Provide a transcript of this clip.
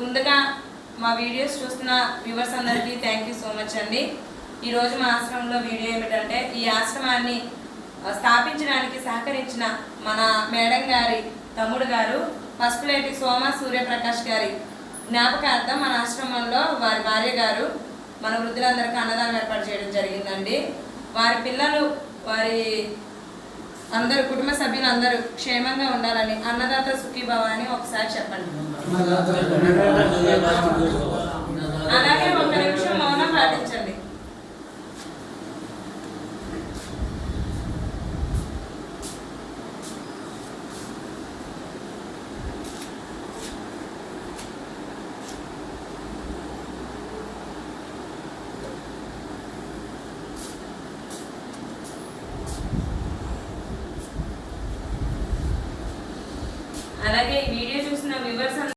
ముందుగా మా వీడియోస్ చూస్తున్న వ్యూవర్స్ అందరికీ థ్యాంక్ యూ సో మచ్ అండి. ఈరోజు మా ఆశ్రమంలో వీడియో ఏమిటంటే ఈ ఆశ్రమాన్ని స్థాపించడానికి సహకరించిన మన మేడం గారి తమ్ముడు గారు పసుపులేటి సోమ సూర్యప్రకాష్ గారి జ్ఞాపకార్థం మన ఆశ్రమంలో వారి భార్య గారు మన వృద్ధులందరికీ అన్నదానం ఏర్పాటు చేయడం జరిగిందండి. వారి పిల్లలు వారి అందరు కుటుంబ సభ్యులు అందరూ క్షేమంగా ఉండాలని అన్నదాత సుఖీభవ అని ఒకసారి చెప్పండి. అలాగే అలాగే ఈ వీడియో చూసిన వ్యూవర్స్